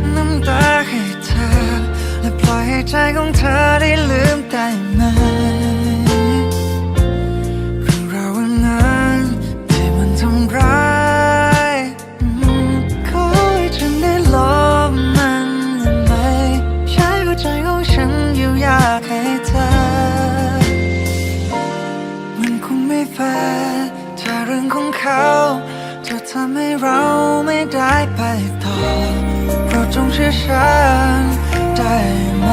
ดน้ำตาให้เธอ และปล่อยให้ใจของเธอได้ลืมได้ไหมเรื่องราวันนั้นที่มันทำร้ายขอให้ฉันได้ลบมันได้ไหมใช้หัวใจของฉันอยู่ยากให้เธอ มันคงไม่แฟร์ถ้าเรื่องของเขาจะทำให้เราไม่ได้ไปต่อ จงเชื่อฉันได้ไหม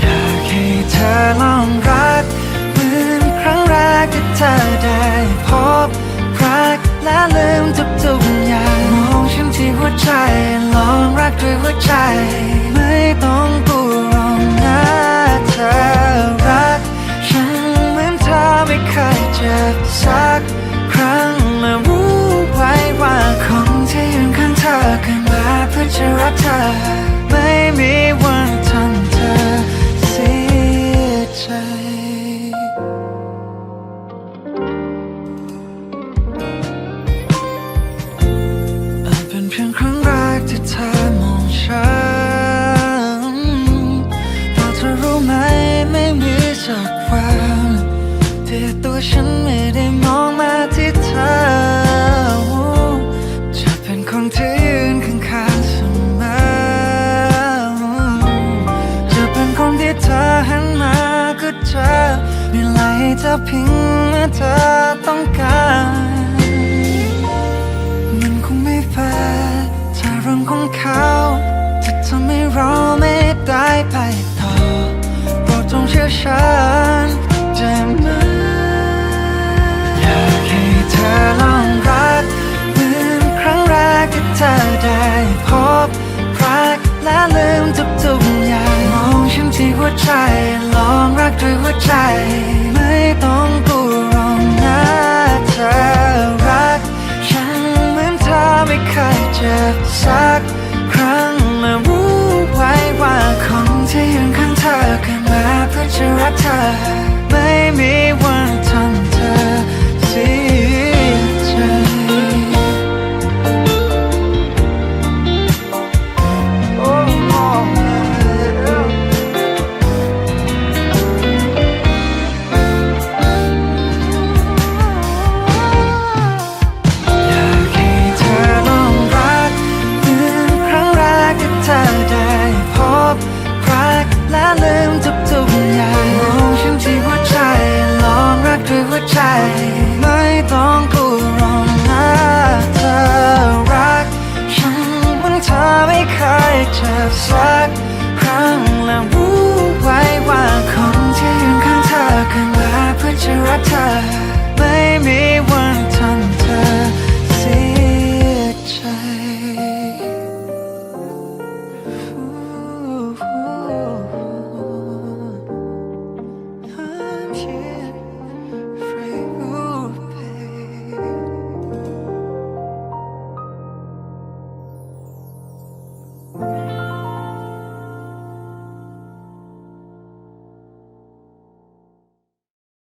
อยากให้เธอลองรักเหมือนครั้งแรกที่เธอได้พบรักและลืมทุกๆอย่างมองฉันที่หัวใจลองรักด้วยหัวใจ พื่อ มีไหลเธอพิงเมื่อเธอต้องการ มันคงไม่แฟร์ถ้าเรื่องของเขาจะทำให้เราไม่ได้ไปต่อโปรดจงเชื่อฉันได้ไหมอยากให้เธอลองรักเหมือนครั้งแรกที่เธอได้พบรักและลืมทุกๆอย่างมองฉันที่หัวใจัวใจไม่ต้องกลัวรองนะเธอรักฉันเหมือนเธอไม่เคยเจ็บสักครั้งมารู้ไว้ว่าของที่ยังข้างเธอกันมาเพื่อจะรักเธอาไม่เคยเจอสักครั้งและรู้ไว้ว่าเขา